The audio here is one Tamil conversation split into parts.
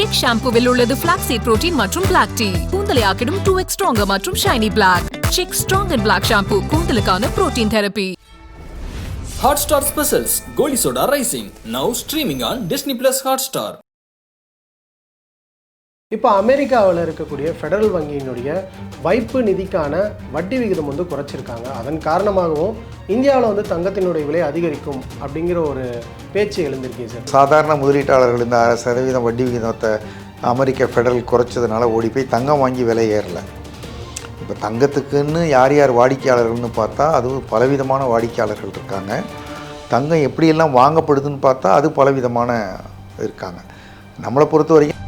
செக் ஷாம்புவில் உள்ளது பிளாக்ஸீட் புரோட்டீன் மற்றும் பிளாக் டீ கூந்தலை ஆக்கிடும் டூ எக்ஸ் ஸ்ட்ராங்கர் மற்றும் shiny black Chik strong and black shampoo கூந்தலுக்கான protein therapy Hotstar specials Goli Soda rising now streaming on Disney plus Hotstar இப்போ அமெரிக்காவில் இருக்கக்கூடிய ஃபெடரல் வங்கியினுடைய வைப்பு நிதிக்கான வட்டி விகிதம் வந்து குறைச்சிருக்காங்க. அதன் காரணமாகவும் இந்தியாவில் வந்து தங்கத்தினுடைய விலை அதிகரிக்கும் அப்படிங்கிற ஒரு பேச்சு எழுந்திருக்கு சார். சாதாரண முதலீட்டாளர்கள் இந்த அரை சதவீதம் வட்டி விகிதத்தை அமெரிக்க ஃபெடரல் குறைச்சதுனால ஓடி போய் தங்கம் வாங்கி விலை ஏறல. இப்போ தங்கத்துக்குன்னு யார் யார் வாடிக்கையாளர்கள்னு பார்த்தா அது பலவிதமான வாடிக்கையாளர்கள் இருக்காங்க. தங்கம் எப்படியெல்லாம் வாங்கப்படுதுன்னு பார்த்தா அது பலவிதமான இருக்காங்க. நம்மளை பொறுத்த வரைக்கும்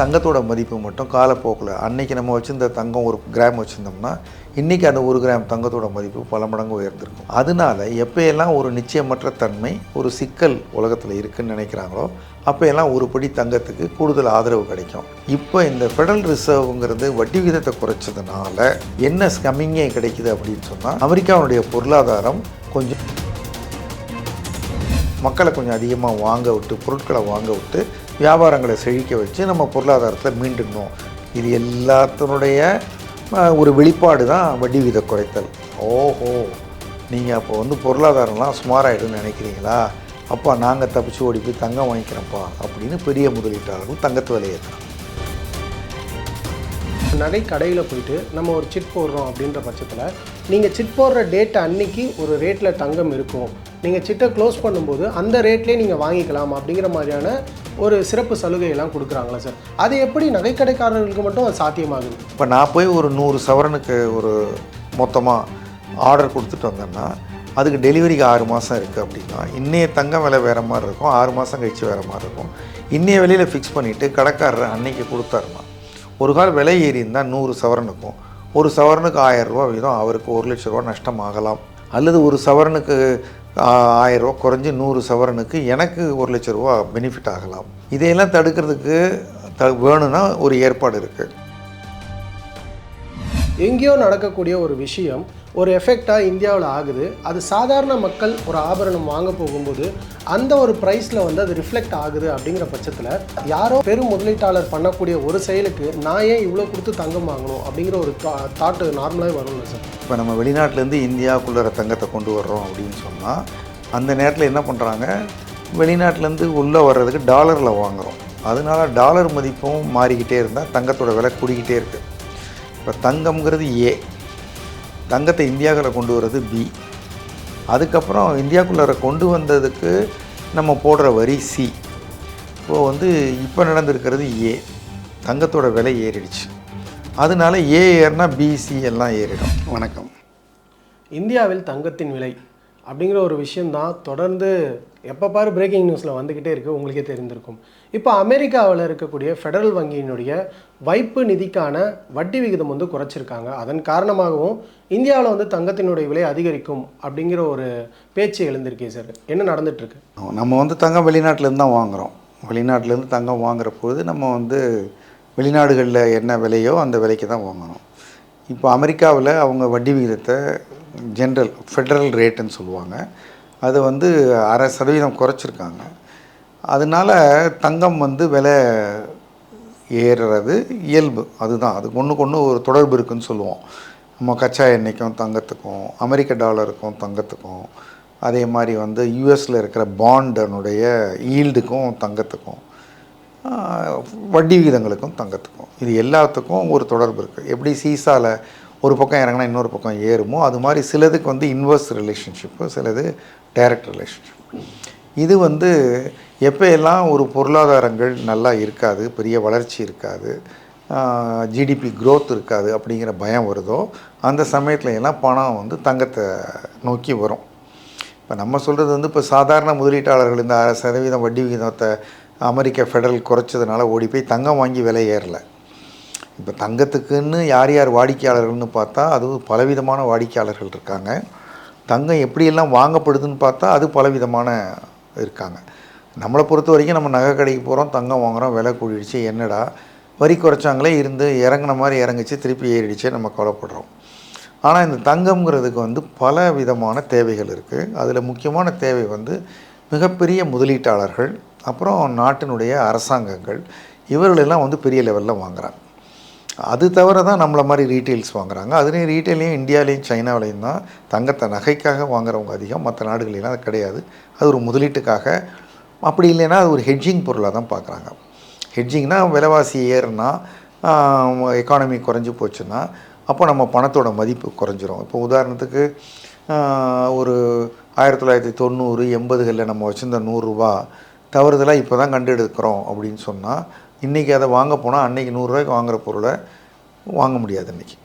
தங்கத்தோட மதிப்பு மட்டும் காலப்போக்கில் அன்னைக்கு நம்ம வச்சிருந்த தங்கம் ஒரு கிராம் வச்சுருந்தோம்னா இன்றைக்கி அந்த ஒரு கிராம் தங்கத்தோட மதிப்பு பல மடங்கு உயர்ந்திருக்கும். அதனால எப்போயெல்லாம் ஒரு நிச்சயமற்ற தன்மை ஒரு சிக்கல் உலகத்தில் இருக்குதுன்னு நினைக்கிறாங்களோ அப்போயெல்லாம் ஒரு படி தங்கத்துக்கு கூடுதல் ஆதரவு கிடைக்கும். இப்போ இந்த ஃபெடரல் ரிசர்வ்ங்கிறது வட்டி விகிதத்தை குறைச்சதுனால என்ன ஸ்கம்மிங்கே கிடைக்குது அப்படின்னு சொன்னால் அமெரிக்காவுடைய பொருளாதாரம் கொஞ்சம் மக்களை கொஞ்சம் அதிகமாக வாங்க விட்டு பொருட்களை வாங்க விட்டு வியாபாரங்களை செழிக்க வச்சு நம்ம பொருளாதாரத்தை மீண்டுடணும் இது எல்லாத்தினுடைய ஒரு வெளிப்பாடு தான் வட்டி வித குறைத்தல். ஓஹோ! நீங்கள் அப்போ வந்து பொருளாதாரம்லாம் சுமாராகிடும்னு நினைக்கிறீங்களா? அப்பா நாங்கள் தப்பிச்சு ஓடி போய் தங்கம் வாங்கிக்கிறோம்ப்பா அப்படின்னு பெரிய முதலீட்டாளர்கள் தங்கத்து விலையை ஏற்றுறாங்க நகை கடையில் போயிட்டு நம்ம ஒரு சிட் போடுறோம் அப்படின்ற பட்சத்தில் நீங்கள் சிட் போடுற டேட் அன்னைக்கு ஒரு ரேட்டில் தங்கம் இருக்கும். நீங்கள் சிட்டை க்ளோஸ் பண்ணும்போது அந்த ரேட்லேயே நீங்கள் வாங்கிக்கலாம் அப்படிங்கிற மாதிரியான ஒரு சிறப்பு சலுகையெல்லாம் கொடுக்குறாங்களா சார்? அது எப்படி நகைக்கடைக்காரர்களுக்கு மட்டும் அது சாத்தியமாகுது? இப்போ நான் போய் ஒரு நூறு சவரனுக்கு ஒரு மொத்தமாக ஆர்டர் கொடுத்துட்டு வந்தேன்னா அதுக்கு டெலிவரிக்கு ஆறு மாதம் இருக்குது அப்படின்னா இன்னைய தங்கம் விலை வேறு மாதிரி இருக்கும் ஆறு மாதம் கழிச்சு வேறு மாதிரி இருக்கும். இன்னைய விலையில் ஃபிக்ஸ் பண்ணிவிட்டு கடைக்காரர் அன்னைக்கு கொடுத்தாருமா ஒரு கால் விலை ஏறி இருந்தால் நூறு சவரனுக்கும் ஒரு சவரனுக்கு ஆயிரம் ரூபா வீதம் அவருக்கு ஒரு லட்ச ரூபா நஷ்டம் ஆகலாம். அல்லது ஒரு சவரனுக்கு ஆயிரரூவா ஆயிரம் ரூபா குறைஞ்சி நூறு சவரனுக்கு எனக்கு ஒரு லட்ச ரூபா பெனிஃபிட் ஆகலாம். இதையெல்லாம் தடுக்கிறதுக்கு த வேணும்னா ஒரு ஏற்பாடு இருக்குது எங்கேயோ நடக்கக்கூடிய ஒரு விஷயம் ஒரு எஃபெக்டாக இந்தியாவில் ஆகுது. அது சாதாரண மக்கள் ஒரு ஆபரணம் வாங்க போகும்போது அந்த ஒரு ப்ரைஸில் வந்து அது ரிஃப்ளெக்ட் ஆகுது அப்படிங்கிற பட்சத்தில் யாரோ பெரும் முதலீட்டாளர் பண்ணக்கூடிய ஒரு செயலுக்கு நான் ஏன் இவ்வளோ கொடுத்து தங்கம் வாங்கணும் அப்படிங்கிற ஒரு தாட்டு நார்மலாகவே வரும்ல சார் இப்போ நம்ம வெளிநாட்டிலேருந்து இந்தியாவுக்குள்ளே தங்கத்தை கொண்டு வர்றோம் அப்படின்னு சொன்னால் அந்த நேரத்தில் என்ன பண்ணுறாங்க வெளிநாட்டிலேருந்து உள்ளே வர்றதுக்கு டாலரில் வாங்குகிறோம் அதனால டாலர் மதிப்பும் மாறிக்கிட்டே இருந்தால் தங்கத்தோட விலை கூடிக்கிட்டே இருக்குது இப்போ தங்கம்ங்கிறது ஏ தங்கத்தை இந்தியாவில் கொண்டு வர்றது பி அதுக்கப்புறம் இந்தியாவுக்குள்ளார கொண்டு வந்ததுக்கு நம்ம போடுற வரி சி இப்போது வந்து இப்போ நடந்திருக்கிறது ஏ தங்கத்தோட விலை ஏறிடுச்சு. அதனால ஏ ஏறினா பிசி எல்லாம் ஏறிடும். வணக்கம். இந்தியாவில் தங்கத்தின் விலை அப்படிங்கிற ஒரு விஷயந்தான் தொடர்ந்து எப்போ பாரு பிரேக்கிங் நியூஸில் வந்துக்கிட்டே இருக்குது உங்களுக்கே தெரிந்திருக்கும். இப்போ அமெரிக்காவில் இருக்கக்கூடிய ஃபெடரல் வங்கியினுடைய வைப்பு நிதிக்கான வட்டி விகிதம் வந்து குறைச்சிருக்காங்க. அதன் காரணமாகவும் இந்தியாவில் வந்து தங்கத்தினுடைய விலை அதிகரிக்கும் அப்படிங்கிற ஒரு பேச்சு எழுந்திருக்கே சார் என்ன நடந்துகிட்ருக்கு நம்ம வந்து தங்கம் வெளிநாட்டிலேருந்து தான் வாங்குகிறோம் வெளிநாட்டிலேருந்து தங்கம் வாங்குற போது நம்ம வந்து வெளிநாடுகளில் என்ன விலையோ அந்த விலைக்கு தான் வாங்கணும். இப்போ அமெரிக்காவில் அவங்க வட்டி விகிதத்தை ஜென்ரல் ஃபெடரல் ரேட்டுன்னு சொல்லுவாங்க. அது வந்து அரை சதவீதம் குறைச்சிருக்காங்க. அதனால தங்கம் வந்து விலை ஏறுறது இயல்பு. அதுதான். அதுக்கு ஒன்றுக்கு ஒன்று ஒரு தொடர்பு இருக்குன்னு சொல்லுவோம். நம்ம கச்சா எண்ணெய்க்கும் தங்கத்துக்கும் அமெரிக்க டாலருக்கும் தங்கத்துக்கும் அதே மாதிரி வந்து யூஎஸில் இருக்கிற பாண்டனுடைய ஈல்டுக்கும் தங்கத்துக்கும் வட்டி விகிதங்களுக்கும் தங்கத்துக்கும். இது எல்லாத்துக்கும் ஒரு தொடர்பு இருக்குது எப்படி சீசாவில் ஒரு பக்கம் இறங்கினா இன்னொரு பக்கம் ஏறுமோ அது மாதிரி சிலதுக்கு வந்து இன்வர்ஸ் ரிலேஷன்ஷிப்பு சிலது டைரக்ட் ரிலேஷன்ஷிப் இது வந்து எப்போ எல்லாம் ஒரு பொருளாதாரங்கள் நல்லா இருக்காது பெரிய வளர்ச்சி இருக்காது ஜிடிபி க்ரோத் இருக்காது அப்படிங்கிற பயம் வருதோ அந்த சமயத்துல எல்லாம் பணம் வந்து தங்கத்தை நோக்கி வரும். இப்போ நம்ம சொல்கிறது வந்து இப்போ சாதாரண முதலீட்டாளர்கள் இந்த அரை சதவீதம் வட்டி விகிதத்தை அமெரிக்க ஃபெடரல் குறைச்சதுனால ஓடி போய் தங்கம் வாங்கி விலை ஏறல. இப்போ தங்கத்துக்குன்னு யார் யார் வாடிக்கையாளர்கள்னு பார்த்தா அது பலவிதமான வாடிக்கையாளர்கள் இருக்காங்க. தங்கம் எப்படியெல்லாம் வாங்கப்படுதுன்னு பார்த்தா அது பலவிதமான இருக்காங்க. நம்மளை பொறுத்த வரைக்கும் நம்ம நகை கடைக்கு போகிறோம் தங்கம் வாங்குகிறோம் விலை கூடிடுச்சு என்னடா? வரி குறைச்சாங்களே இருந்து இறங்கின மாதிரி இறங்கிச்சு திருப்பி ஏறிடுச்சே நம்ம கவலைப்படுறோம். ஆனால் இந்த தங்கம்ங்கிறதுக்கு வந்து பல விதமான தேவைகள் இருக்குது அதில் முக்கியமான தேவை வந்து மிகப்பெரிய முதலீட்டாளர்கள் அப்புறம் நாட்டினுடைய அரசாங்கங்கள் இவர்களெல்லாம் வந்து பெரிய லெவலில் வாங்குகிறாங்க அது தவிர தான் நம்மளை மாதிரி ரீட்டெயில்ஸ் வாங்குறாங்க. அதுலேயும் ரீட்டெயிலையும் இந்தியாவிலையும் சைனாவிலையும் தான் தங்கத்தை நகைக்காக வாங்குறவங்க அதிகம். மற்ற நாடுகளெல்லாம் அது கிடையாது. அது ஒரு முதலீட்டுக்காக. அப்படி இல்லைன்னா அது ஒரு ஹெட்ஜிங் பொருளாக தான் பார்க்குறாங்க. ஹெட்ஜிங்னா விலைவாசி ஏறுனா எக்கானமி குறைஞ்சி போச்சுன்னா அப்போ நம்ம பணத்தோட மதிப்பு குறைஞ்சிரும். இப்போ உதாரணத்துக்கு ஒரு ஆயிரத்தி தொள்ளாயிரத்தி தொண்ணூறு எண்பதுகளில் நம்ம வச்சுருந்த நூறுரூவா தவறுதலாக இப்போ தான் கண்டெடுக்கிறோம் அப்படின்னு சொன்னால் இன்றைக்கி அதை வாங்க போனால் அன்றைக்கி நூறுரூவாய்க்கு வாங்குற பொருளை வாங்க முடியாது இன்றைக்கி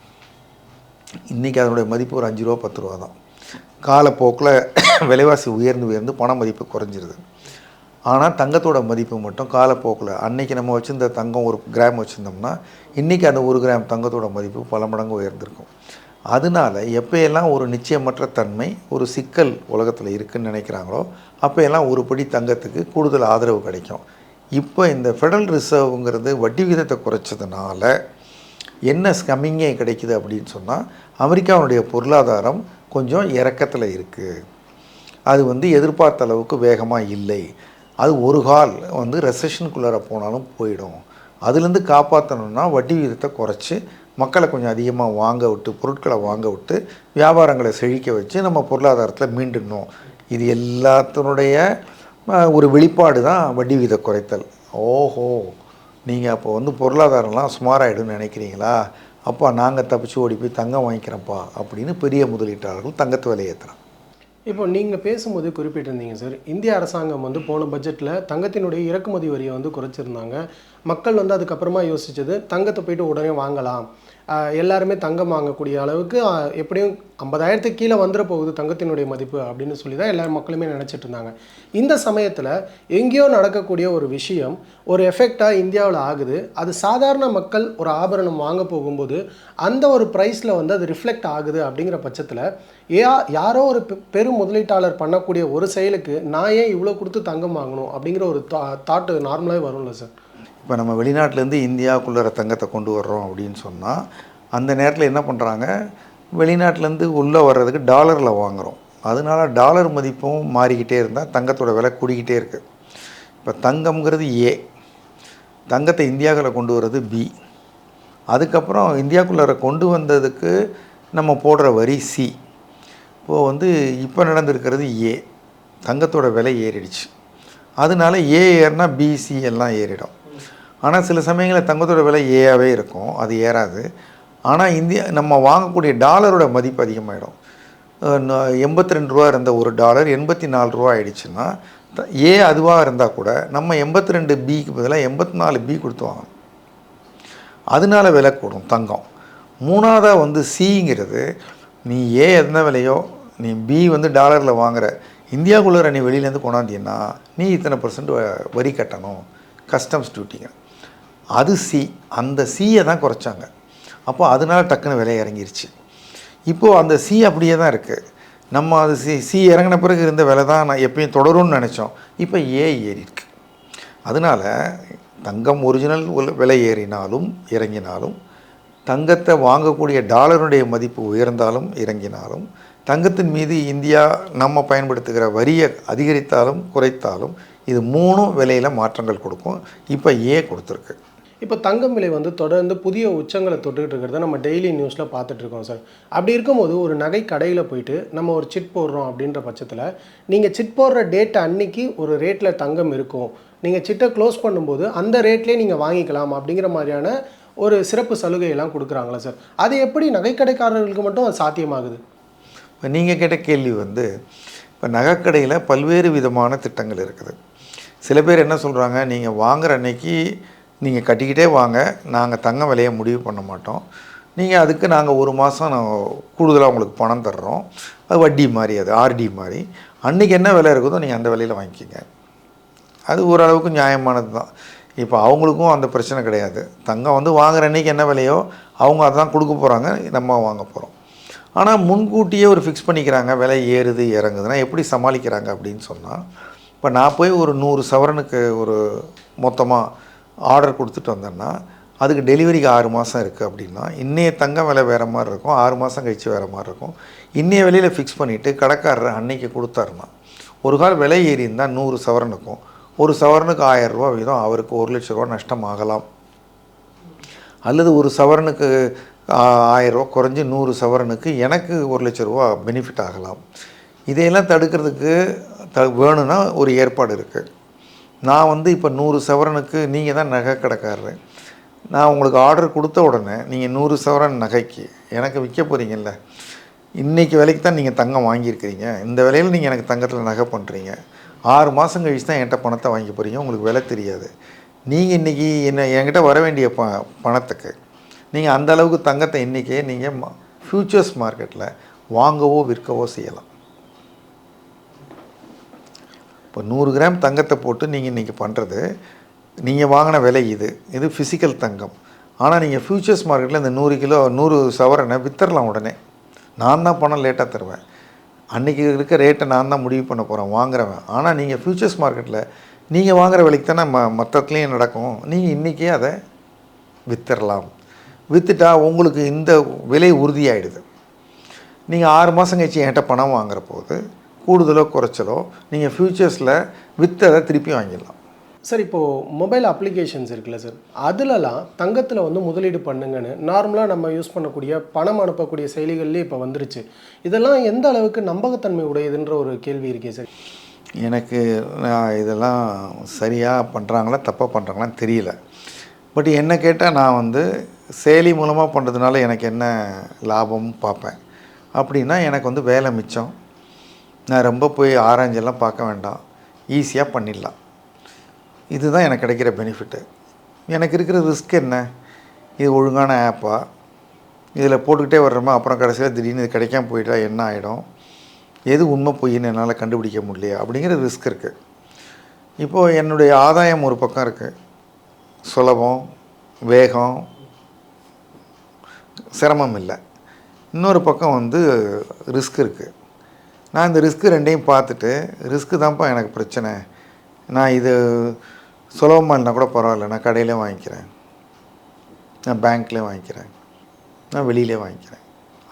இன்றைக்கி அதனுடைய மதிப்பு ஒரு அஞ்சு ரூபா பத்து ரூபா தான். காலப்போக்கில் விலைவாசி உயர்ந்து உயர்ந்து பண மதிப்பு குறைஞ்சிருது. ஆனால் தங்கத்தோட மதிப்பு மட்டும் காலப்போக்கில் அன்னைக்கு நம்ம வச்சுருந்த தங்கம் ஒரு கிராம் வச்சுருந்தோம்னா இன்றைக்கி அந்த ஒரு கிராம் தங்கத்தோட மதிப்பு பல மடங்கு உயர்ந்திருக்கும். அதனால எப்போயெல்லாம் ஒரு நிச்சயமற்ற தன்மை ஒரு சிக்கல் உலகத்தில் இருக்குதுன்னு நினைக்கிறாங்களோ அப்போயெல்லாம் ஒரு படி தங்கத்துக்கு கூடுதல் ஆதரவு கிடைக்கும். இப்போ இந்த ஃபெடரல் ரிசர்வ்ங்கிறது வட்டி விகிதத்தை குறைச்சதுனால என்ன ஸ்கம்மிங்கே கிடைக்குது அப்படின்னு சொன்னால் அமெரிக்காவுடைய பொருளாதாரம் கொஞ்சம் இறக்கத்தில் இருக்குது அது வந்து எதிர்பார்த்த அளவுக்கு வேகமாக இல்லை. அது ஒரு கால் வந்து ரெசஷனுக்குள்ளார போனாலும் போயிடும். அதுலேருந்து காப்பாற்றணும்னா வட்டி விகிதத்தை குறைச்சி மக்களை கொஞ்சம் அதிகமாக வாங்க விட்டு பொருட்களை வாங்க விட்டு வியாபாரங்களை செழிக்க வச்சு நம்ம பொருளாதாரத்தில் மீண்டுடணும். இது எல்லாத்தினுடைய ஒரு வெளிப்பாடு தான் வட்டி விகித குறைத்தல். ஓஹோ நீங்கள் அப்போ வந்து பொருளாதாரம்லாம் சுமாராகிடும்னு நினைக்கிறீங்களா? அப்பா நாங்கள் தப்பிச்சு ஓடி போய் தங்கம் வாங்கிக்கிறோம்ப்பா அப்படின்னு பெரிய முதலீட்டாளர்கள் தங்கத்தை விலை ஏற்றுறாங்க இப்போ நீங்கள் பேசும்போது குறிப்பிட்டிருந்தீங்க சார். இந்திய அரசாங்கம் வந்து போன பட்ஜெட்டில் தங்கத்தினுடைய இறக்குமதி வரியை வந்து குறைச்சிருந்தாங்க. மக்கள் வந்து அதுக்கப்புறமா யோசிச்சது தங்கத்தை போயிட்டு உடனே வாங்கலாம். எல்லாருமே தங்கம் வாங்கக்கூடிய அளவுக்கு எப்படியும் ஐம்பதாயிரத்துக்கு கீழே வந்துட போகுது தங்கத்தினுடைய மதிப்பு அப்படின்னு சொல்லி தான் எல்லா மக்களுமே நினச்சிட்டு இருந்தாங்க. இந்த சமயத்தில் எங்கேயோ நடக்கக்கூடிய ஒரு விஷயம் ஒரு எஃபெக்டாக இந்தியாவில் ஆகுது. அது சாதாரண மக்கள் ஒரு ஆபரணம் வாங்க போகும்போது அந்த ஒரு ப்ரைஸில் வந்து அது ரிஃப்ளெக்ட் ஆகுது அப்படிங்கிற பட்சத்தில் ஏ யாரோ ஒரு பெ- பெரும் முதலீட்டாளர் பண்ணக்கூடிய ஒரு செயலுக்கு நான் ஏன் இவ்வளோ கொடுத்து தங்கம் வாங்கணும் அப்படிங்கிற ஒரு தா தாட்டு நார்மலாகவே வரும்ல சார் இப்போ நம்ம வெளிநாட்டிலேருந்து இந்தியாவுக்குள்ளே தங்கத்தை கொண்டு வர்றோம் அப்படின்னு சொன்னால் அந்த நேரத்தில் என்ன பண்ணுறாங்க? வெளிநாட்டிலேருந்து உள்ளே வர்றதுக்கு டாலரில் வாங்குகிறோம். அதனால டாலர் மதிப்பும் மாறிக்கிட்டே இருந்தால் தங்கத்தோட விலை கூடிக்கிட்டே இருக்குது இப்போ தங்கம்ங்கிறது ஏ. தங்கத்தை இந்தியாவுக்குள்ள கொண்டு வர்றது பி. அதுக்கப்புறம் இந்தியாவுக்குள்ளே கொண்டு வந்ததுக்கு நம்ம போடுற வரி சி. இப்போது வந்து இப்போ நடந்திருக்கிறது ஏ. தங்கத்தோட விலை ஏறிடுச்சு. அதனால ஏ ஏறினா பிசி எல்லாம் ஏறிடும். ஆனால் சில சமயங்களில் தங்கத்தோட விலை ஏயாவே இருக்கும். அது ஏறாது. ஆனால் இந்தியா நம்ம வாங்கக்கூடிய டாலரோட மதிப்பு அதிகமாகிடும் எண்பத்தி ரெண்டு ரூபா இருந்த ஒரு டாலர் எண்பத்தி நாலு ரூபா ஆயிடுச்சுன்னா ஏ அதுவாக இருந்தால் கூட நம்ம எண்பத்தி ரெண்டு பிக்கு பதிலாக எண்பத்தி நாலு பி கொடுத்து வாங்கணும். அதனால விலை கூடும் தங்கம். மூணாவதாக வந்து சிங்கிறது நீ ஏ எந்த விலையோ நீ பி வந்து டாலரில் வாங்குற இந்தியாவுக்குள்ளே நீ வெளியிலேருந்து கொண்டாந்தீங்கன்னா நீ இத்தனை பர்சன்ட் வரி கட்டணும். கஸ்டம்ஸ் டியூட்டிங்க அது சி அந்த சியை தான் குறைச்சாங்க. அப்போ அதனால டக்குன்னு விலை இறங்கிருச்சு. இப்போது அந்த சி அப்படியே தான் இருக்குது நம்ம அது சி சி இறங்கின பிறகு இருந்த விலை தான் நான் எப்பயும் தொடரும்னு நினச்சோம். இப்போ ஏ ஏறி இருக்கு. அதனால் தங்கம் ஒரிஜினல் விலை ஏறினாலும் இறங்கினாலும் தங்கத்தை வாங்கக்கூடிய டாலருடைய மதிப்பு உயர்ந்தாலும் இறங்கினாலும் தங்கத்தின் மீது இந்தியா நம்ம பயன்படுத்துகிற வரியை அதிகரித்தாலும் குறைத்தாலும் இது மூணும் விலையில் மாற்றங்கள் கொடுக்கும். இப்போ ஏ கொடுத்துருக்கு. இப்போ தங்கம் விலை வந்து தொடர்ந்து புதிய உச்சங்களை தொட்டுக்கிட்டு இருக்கிறத நம்ம டெய்லி நியூஸில் பார்த்துட்டு இருக்கோம் சார். அப்படி இருக்கும்போது ஒரு நகை கடையில் போயிட்டு நம்ம ஒரு சிட் போடுறோம் அப்படின்ற பட்சத்தில் நீங்கள் சிட் போடுற டேட் அன்னைக்கு ஒரு ரேட்டில் தங்கம் இருக்கும். நீங்கள் சிட்டை க்ளோஸ் பண்ணும்போது அந்த ரேட்லேயே நீங்கள் வாங்கிக்கலாம் அப்படிங்கிற மாதிரியான ஒரு சிறப்பு சலுகையெல்லாம் கொடுக்குறாங்களா சார்? அது எப்படி நகைக்கடைக்காரர்களுக்கு மட்டும் அது சாத்தியமாகுது? இப்போ நீங்கள் கேட்ட கேள்வி வந்து இப்போ நகைக்கடையில் பல்வேறு விதமான திட்டங்கள் இருக்குது. சில பேர் என்ன சொல்கிறாங்க நீங்கள் வாங்குற அன்னைக்கு நீங்கள் கட்டிக்கிட்டே வாங்க. நாங்கள் தங்க விலையை முடிவு பண்ண மாட்டோம். நீங்கள் அதுக்கு நாங்கள் ஒரு மாதம் கூடுதலாக உங்களுக்கு பணம் தர்றோம். அது வட்டி மாதிரி அது ஆர்டி மாதிரி. அன்றைக்கி என்ன விலை இருக்குதோ நீங்கள் அந்த விலையில் வாங்கிக்கிங்க. அது ஓரளவுக்கு நியாயமானது தான். இப்போ அவங்களுக்கும் அந்த பிரச்சனை கிடையாது. தங்கம் வந்து வாங்குற அன்றைக்கி என்ன விலையோ அவங்க அதான் கொடுக்க போகிறாங்க நம்ம வாங்க போகிறோம் ஆனால் முன்கூட்டியே ஒரு ஃபிக்ஸ் பண்ணிக்கிறாங்க. விலை ஏறுது இறங்குதுன்னா எப்படி சமாளிக்கிறாங்க அப்படின்னு சொன்னால் இப்போ நான் போய் ஒரு நூறு சவரனுக்கு ஒரு மொத்தமாக ஆர்டர் கொடுத்துட்டு வந்தேன்னா அதுக்கு டெலிவரிக்கு ஆறு மாதம் இருக்குது அப்படின்னா இன்றைய தங்கம் விலை வேறு மாதிரி இருக்கும் ஆறு மாதம் கழித்து வேறு மாதிரி இருக்கும். இன்றைய விலையில் ஃபிக்ஸ் பண்ணிவிட்டு கடைக்காரர் அன்னைக்கு கொடுத்தாருன்னா ஒரு கால் விலை ஏறி இருந்தால் நூறு சவரனுக்கும் ஒரு சவரனுக்கு ஆயரூபா வீதம் அவருக்கு ஒரு லட்ச ரூபா நஷ்டம் ஆகலாம். அல்லது ஒரு சவரனுக்கு ஆயரூபா குறைஞ்சி நூறு சவரனுக்கு எனக்கு ஒரு லட்ச ரூபா பெனிஃபிட் ஆகலாம். இதையெல்லாம் தடுக்கிறதுக்கு த வேணும்னா ஒரு ஏற்பாடு இருக்குது நான் வந்து இப்போ நூறு சவரனுக்கு நீங்கள் தான் நகை கடைக்காரர். நான் உங்களுக்கு ஆர்டர் கொடுத்த உடனே நீங்கள் நூறு சவரன் நகைக்கு எனக்கு விற்க போகிறீங்கல்ல இன்றைக்கி விலைக்கு தான் நீங்கள் தங்கம் வாங்கியிருக்கிறீங்க. இந்த விலையில் நீங்கள் எனக்கு தங்கத்தில் நகை பண்ணுறீங்க ஆறு மாதம் கழிச்சு தான் என்கிட்ட பணத்தை வாங்கி போகிறீங்க உங்களுக்கு விலை தெரியாது. நீங்கள் இன்றைக்கி என்ன என்கிட்ட வர வேண்டிய ப பணத்துக்கு நீங்கள் அந்த அளவுக்கு தங்கத்தை இன்றைக்கே நீங்கள் ஃப்யூச்சர்ஸ் மார்க்கெட்டில் வாங்கவோ விற்கவோ செய்யலாம். இப்போ நூறு கிராம் தங்கத்தை போட்டு நீங்கள் இன்றைக்கி பண்ணுறது நீங்கள் வாங்கின விலை இது. இது ஃபிசிக்கல் தங்கம். ஆனால் நீங்கள் ஃப்யூச்சர்ஸ் மார்க்கெட்டில் இந்த நூறு கிலோ நூறு சவரனை வித்தரலாம் உடனே. நான் தான் பணம் லேட்டாக தருவேன். அன்றைக்கி இருக்க ரேட்டை நான் தான் முடிவு பண்ண போகிறேன் வாங்குறவன். ஆனால் நீங்கள் ஃப்யூச்சர்ஸ் மார்க்கெட்டில் நீங்கள் வாங்குகிற விலைக்கு தானே ம மற்றத்துலேயும் நடக்கும். நீங்கள் இன்றைக்கே அதை வித்தரலாம். விற்றுட்டா உங்களுக்கு இந்த விலை உறுதியாயிடுது. நீங்கள் ஆறு மாதம் கழிச்சு என்கிட்ட பணம் வாங்குற போது கூடுதலோ குறைச்சலோ நீங்கள் ஃப்யூச்சர்ஸில் விற்றதை திருப்பி வாங்கிடலாம். சார் இப்போது மொபைல் அப்ளிகேஷன்ஸ் இருக்குல்ல சார் அதுலலாம் தங்கத்தில் வந்து முதலீடு பண்ணுங்கன்னு நார்மலாக நம்ம யூஸ் பண்ணக்கூடிய பணம் அனுப்பக்கூடிய செயலிகள்லேயே இப்போ வந்துருச்சு. இதெல்லாம் எந்த அளவுக்கு நம்பகத்தன்மை உடையதுன்ற ஒரு கேள்வி இருக்கே சார். எனக்கு நான் இதெல்லாம் சரியாக பண்ணுறாங்களா தப்பாக பண்ணுறாங்களான்னு தெரியல. பட் என்ன கேட்டால் நான் வந்து செயலி மூலமாக பண்ணுறதுனால எனக்கு என்ன லாபம் பார்ப்பேன். அப்படின்னா எனக்கு வந்து வேலை மிச்சம். நான் ரொம்ப போய் ஆராய்ஞ்செல்லாம் பார்க்க வேண்டாம். ஈஸியாக பண்ணிடலாம். இதுதான் எனக்கு கிடைக்கிற பெனிஃபிட்டு எனக்கு இருக்கிற ரிஸ்க் என்ன? இது ஒழுங்கான ஆப்பா இதில் போட்டுக்கிட்டே வர்றோமா? அப்புறம் கடைசியில் திடீர்னு இது கிடைக்காம போயிட்டா என்ன ஆகிடும் எது உண்மை பொய்ன்னு என்னால் கண்டுபிடிக்க முடியல அப்படிங்கிற ரிஸ்க் இருக்குது இப்போது என்னுடைய ஆதாயம் ஒரு பக்கம் இருக்குது சுலபம் வேகம் சிரமம் இல்லை. இன்னொரு பக்கம் வந்து ரிஸ்க் இருக்குது நான் இந்த ரிஸ்க்கு ரெண்டையும் பார்த்துட்டு ரிஸ்க்கு தான்ப்பா எனக்கு பிரச்சனை. நான் இது சுலபமாக இல்லைனா கூட பரவாயில்ல நான் கடையிலே வாங்கிக்கிறேன். நான் பேங்க்லேயே வாங்கிக்கிறேன். நான் வெளியிலே வாங்கிக்கிறேன்.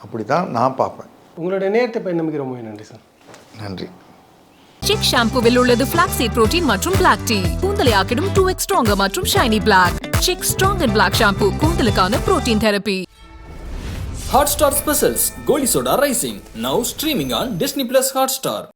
அப்படி தான் நான் பார்ப்பேன். உங்களுடைய நேரத்தை பயணமிக்க ரொம்ப நன்றி சார். நன்றி. சிக் ஷாம்புவில் உள்ளது பிளாக்ஸீட் புரோட்டீன் மற்றும் பிளாக் டீ கூந்தலை ஆக்கிடும் டூ எக்ஸ் ஸ்ட்ராங்கர் மற்றும் shiny black Chik strong and black shampoo கூந்தலுக்கான protein therapy Hotstar Specials Goli Soda Rising now streaming on Disney Plus Hotstar.